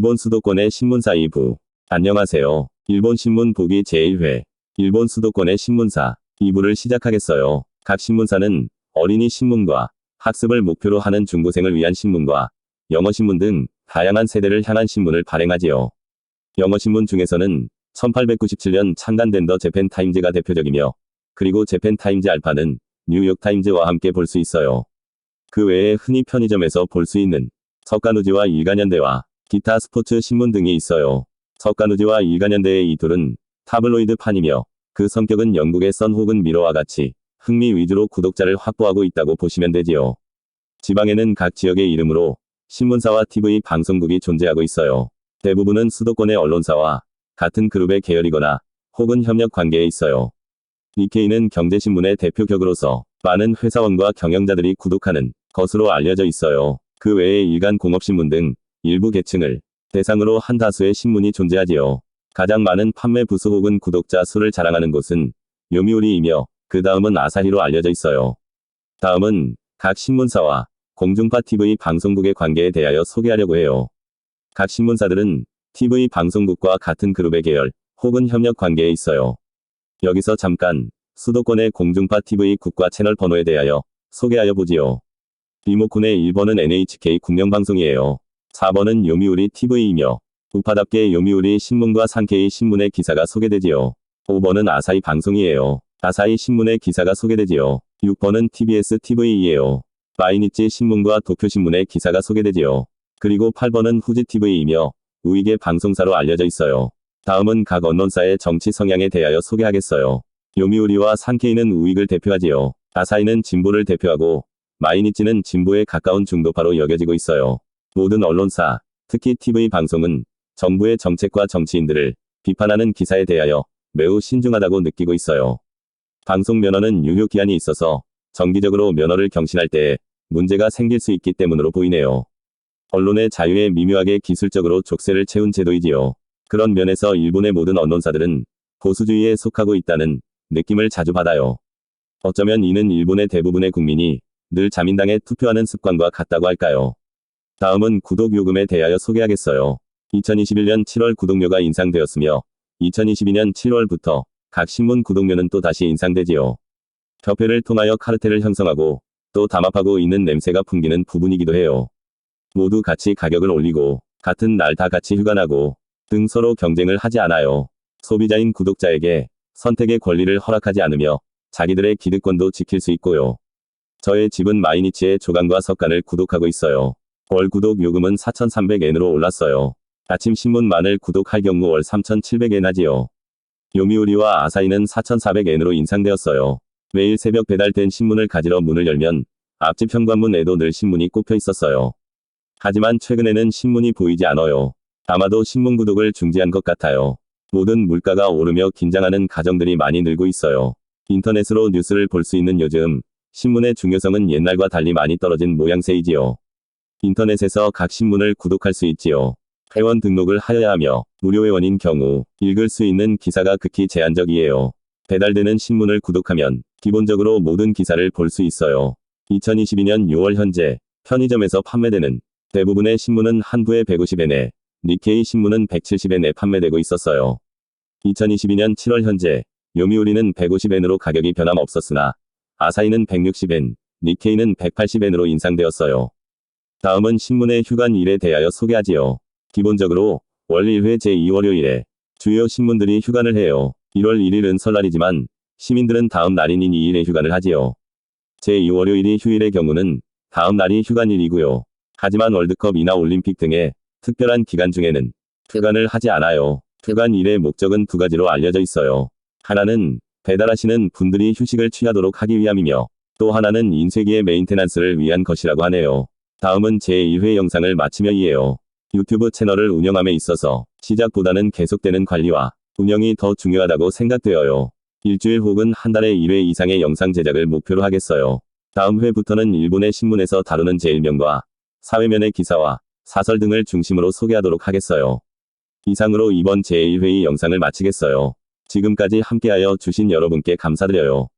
일본 수도권의 신문사 2부. 안녕하세요. 일본 신문 보기 제1회. 일본 수도권의 신문사 2부를 시작하겠어요. 각 신문사는 어린이 신문과 학습을 목표로 하는 중고생을 위한 신문과 영어 신문 등 다양한 세대를 향한 신문을 발행하지요. 영어 신문 중에서는 1897년 창간된 더 재팬 타임즈가 대표적이며 그리고 재팬 타임즈 알파는 뉴욕 타임즈와 함께 볼 수 있어요. 그 외에 흔히 편의점에서 볼 수 있는 석가누지와 일간현대와 기타 스포츠 신문 등이 있어요. 석가누지와 일간현대의 이 둘은 타블로이드 판이며 그 성격은 영국의 선 혹은 미러와 같이 흥미 위주로 구독자를 확보하고 있다고 보시면 되지요. 지방에는 각 지역의 이름으로 신문사와 TV 방송국이 존재하고 있어요. 대부분은 수도권의 언론사와 같은 그룹의 계열이거나 혹은 협력 관계에 있어요. 니케이는 경제신문의 대표 격으로서 많은 회사원과 경영자들이 구독하는 것으로 알려져 있어요. 그 외에 일간 공업신문 등 일부 계층을 대상으로 한 다수의 신문이 존재하지요. 가장 많은 판매 부수 혹은 구독자 수를 자랑하는 곳은 요미우리이며 그 다음은 아사히로 알려져 있어요. 다음은 각 신문사와 공중파 TV 방송국의 관계에 대하여 소개하려고 해요. 각 신문사들은 TV 방송국과 같은 그룹의 계열 혹은 협력 관계에 있어요. 여기서 잠깐 수도권의 공중파 TV 국가 채널 번호에 대하여 소개하여 보지요. 리모컨의 1번은 NHK 국영방송이에요. 4번은 요미우리 TV이며 우파답게 요미우리 신문과 상케이 신문의 기사가 소개되지요. 5번은 아사히 방송이에요. 아사히 신문의 기사가 소개되지요. 6번은 TBS TV이에요. 마이니치 신문과 도쿄신문의 기사가 소개되지요. 그리고 8번은 후지 TV이며 우익의 방송사로 알려져 있어요. 다음은 각 언론사의 정치 성향에 대하여 소개하겠어요. 요미우리와 상케이는 우익을 대표하지요. 아사히는 진보를 대표하고 마이니치는 진보에 가까운 중도파로 여겨지고 있어요. 모든 언론사, 특히 TV 방송은 정부의 정책과 정치인들을 비판하는 기사에 대하여 매우 신중하다고 느끼고 있어요. 방송 면허는 유효 기한이 있어서 정기적으로 면허를 경신할 때에 문제가 생길 수 있기 때문으로 보이네요. 언론의 자유에 미묘하게 기술적으로 족쇄를 채운 제도이지요. 그런 면에서 일본의 모든 언론사들은 보수주의에 속하고 있다는 느낌을 자주 받아요. 어쩌면 이는 일본의 대부분의 국민이 늘 자민당에 투표하는 습관과 같다고 할까요? 다음은 구독 요금에 대하여 소개하겠어요. 2021년 7월 구독료가 인상되었으며 2022년 7월부터 각 신문 구독료는 또 다시 인상되지요. 협회를 통하여 카르텔을 형성하고 또 담합하고 있는 냄새가 풍기는 부분이기도 해요. 모두 같이 가격을 올리고 같은 날 다 같이 휴관하고 등 서로 경쟁을 하지 않아요. 소비자인 구독자에게 선택의 권리를 허락하지 않으며 자기들의 기득권도 지킬 수 있고요. 저의 집은 마이니치의 조간과 석간을 구독하고 있어요. 월 구독 요금은 4,300엔으로 올랐어요. 아침 신문만을 구독할 경우 월 3,700엔 하지요. 요미우리와 아사히는 4,400엔으로 인상되었어요. 매일 새벽 배달된 신문을 가지러 문을 열면 앞집 현관문에도 늘 신문이 꼽혀 있었어요. 하지만 최근에는 신문이 보이지 않아요. 아마도 신문 구독을 중지한 것 같아요. 모든 물가가 오르며 긴장하는 가정들이 많이 늘고 있어요. 인터넷으로 뉴스를 볼 수 있는 요즘 신문의 중요성은 옛날과 달리 많이 떨어진 모양새이지요. 인터넷에서 각 신문을 구독할 수 있지요. 회원 등록을 하여야 하며 무료 회원인 경우 읽을 수 있는 기사가 극히 제한적이에요. 배달되는 신문을 구독하면 기본적으로 모든 기사를 볼 수 있어요. 2022년 6월 현재 편의점에서 판매되는 대부분의 신문은 한 부에 150엔에 니케이 신문은 170엔에 판매되고 있었어요. 2022년 7월 현재 요미우리는 150엔으로 가격이 변함없었으나 아사히는 160엔, 니케이는 180엔으로 인상되었어요. 다음은 신문의 휴관 일에 대하여 소개하지요. 기본적으로 월 1회 제2월요일에 주요 신문들이 휴관을 해요. 1월 1일은 설날이지만 시민들은 다음 날인 2일에 휴관을 하지요. 제2월요일이 휴일의 경우는 다음 날이 휴관일이고요. 하지만 월드컵이나 올림픽 등의 특별한 기간 중에는 휴관을 하지 않아요. 휴관일의 목적은 두 가지로 알려져 있어요. 하나는 배달하시는 분들이 휴식을 취하도록 하기 위함이며 또 하나는 인쇄기의 메인테넌스를 위한 것이라고 하네요. 다음은 제1회 영상을 마치며 이에요. 유튜브 채널을 운영함에 있어서 시작보다는 계속되는 관리와 운영이 더 중요하다고 생각되어요. 일주일 혹은 한 달에 1회 이상의 영상 제작을 목표로 하겠어요. 다음 회부터는 일본의 신문에서 다루는 제1면과 사회면의 기사와 사설 등을 중심으로 소개하도록 하겠어요. 이상으로 이번 제1회의 영상을 마치겠어요. 지금까지 함께하여 주신 여러분께 감사드려요.